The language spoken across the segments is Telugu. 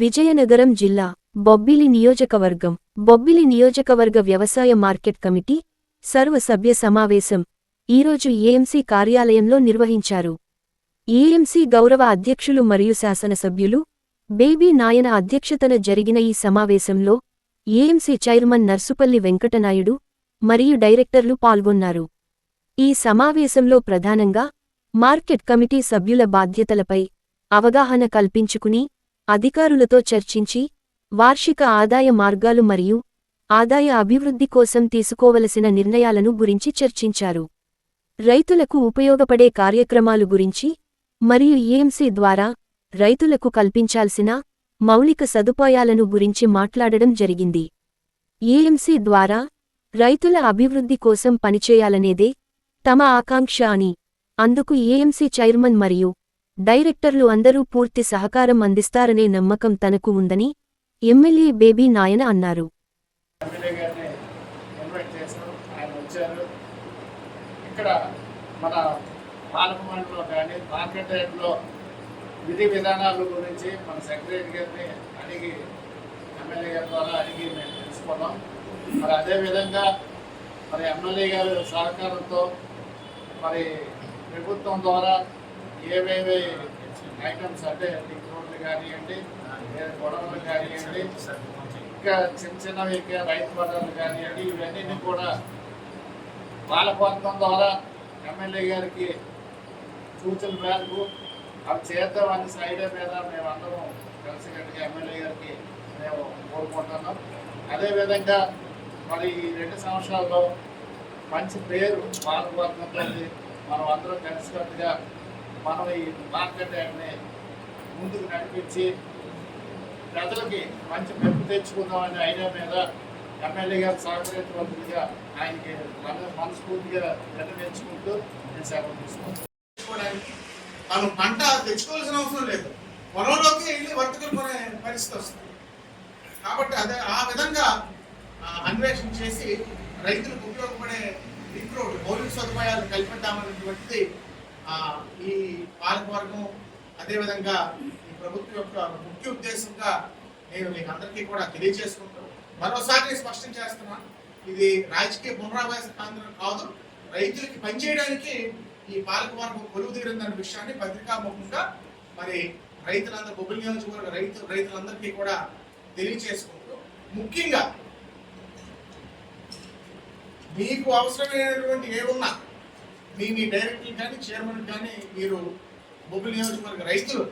విజయనగరం జిల్లా బొబ్బిలి నియోజకవర్గం బొబ్బిలి నియోజకవర్గ వ్యవసాయ మార్కెట్ కమిటీ సర్వసభ్య సమావేశం ఈరోజు ఏఎంసీ కార్యాలయంలో నిర్వహించారు. ఏఎంసీ గౌరవ అధ్యక్షులు మరియు శాసనసభ్యులు బేబీ నాయన అధ్యక్షతన జరిగిన ఈ సమావేశంలో ఏఎంసీ చైర్మన్ నర్సుపల్లి వెంకటనాయుడు మరియు డైరెక్టర్లు పాల్గొన్నారు. ఈ సమావేశంలో ప్రధానంగా మార్కెట్ కమిటీ సభ్యుల బాధ్యతలపై అవగాహన కల్పించుకుని అధికారులతో చర్చించి వార్షిక ఆదాయ మార్గాలు మరియు ఆదాయ అభివృద్ధి కోసం తీసుకోవలసిన నిర్ణయాలను గురించి చర్చించారు. రైతులకు ఉపయోగపడే కార్యక్రమాలు గురించి మరియు ఏఎంసీ ద్వారా రైతులకు కల్పించాల్సిన మౌలిక సదుపాయాలను గురించి మాట్లాడడం జరిగింది. ఏఎంసీ ద్వారా రైతుల అభివృద్ధి కోసం పనిచేయాలనేదే తమ ఆకాంక్ష అని అందుకు ఏఎంసీ చైర్మన్ మరియు డైరెక్టర్లు అందరూ పూర్తి సహకారం అందిస్తారనే నమ్మకం తనకు ఉందని ఎమ్మెల్యే బేబీ నాయన అన్నారు. మన కానీ విధి విధానాల గురించి మన సెక్రటరీ గారిని అడిగి ఎమ్మెల్యే గారి ద్వారా అడిగి మేము తెలుసుకున్నాం. మరి అదేవిధంగా మరి ఎమ్మెల్యే గారి సహకారంతో మరి ప్రభుత్వం ద్వారా ఏమేమి ఐటమ్స్ అంటే లింక్ రోడ్లు కానివ్వండి గొడవలు కానివ్వండి ఇంకా చిన్న చిన్నవి ఇంకా రైతు బజార్లు కానివ్వండి ఇవన్నీ కూడా వాళ్ళ పథకం ద్వారా ఎమ్మెల్యే గారికి సూచన మేరకు అవి చేద్దామని సైడ్ మీద మేమందరం కలిసికట్టుగా ఎమ్మెల్యే గారికి మేము కోరుకుంటున్నాం. అదేవిధంగా మరి ఈ రెండు సంవత్సరాల్లో మంచి పేరు పాల్గొంటుంది మనం అందరం కలిసికట్టుగా మనం ఈ మార్కెట్ యార్డ్ని ముందుకు నడిపించి ప్రజలకి మంచి మెప్పు తెచ్చుకుందామనే ఐడియా మీద ఎమ్మెల్యే గారు సహకరించవలసిందిగా ఆయనకి మన మనస్ఫూర్తిగా నిర్ణయించుకుంటూ నేను సేవ తీసుకుంటాను తెచ్చుకోవడానికి మనం పంట తెచ్చుకోవాల్సిన అవసరం లేదు. పొలంలోకి వెళ్ళి వర్తకులు కొనే పరిస్థితి వస్తుంది. కాబట్టి అదే ఆ విధంగా ఆ, అన్వేషణ చేసి రైతులకు ఉపయోగపడే ఇంట్లో మౌలిక సదుపాయాలు కల్పిద్దామనేటువంటిది ఈ పాలకవర్గం అదేవిధంగా ఈ ప్రభుత్వం యొక్క ముఖ్య ఉద్దేశంగా నేను మీకు అందరికీ కూడా తెలియజేసుకుంటూ మరోసారి స్పష్టం చేస్తున్నాను ఇది రాజకీయ పునరావాస కేంద్రం కాదు రైతులకి పనిచేయడానికి ఈ పాలకవర్గం కొలువు తీరిందన్న విషయాన్ని పత్రికాముఖంగా మరి రైతులందరూ బొబ్బిలి నియోజకవర్గ రైతు రైతులందరికీ కూడా తెలియజేసుకుంటూ ముఖ్యంగా మీకు అవసరమైనటువంటి ఏమున్నా మీ మీ డైరెక్టర్లు కానీ చైర్మన్ కానీ మీరు బొబ్బిలి నియోజకవర్గ రైతులు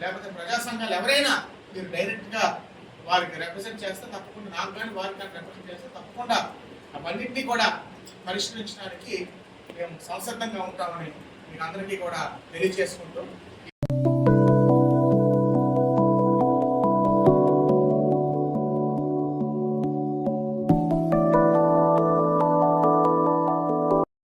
లేకపోతే ప్రజా సంఘాలు ఎవరైనా మీరు డైరెక్ట్గా వారికి రిప్రజెంట్ చేస్తే తప్పకుండా నాకు కానీ వారికి కానీ రిప్రజెంట్ చేస్తే తప్పకుండా అవన్నింటినీ కూడా పరిష్కరించడానికి మేము సంసిద్ధంగా ఉంటామని మీకు అందరికీ కూడా తెలియజేసుకుంటూ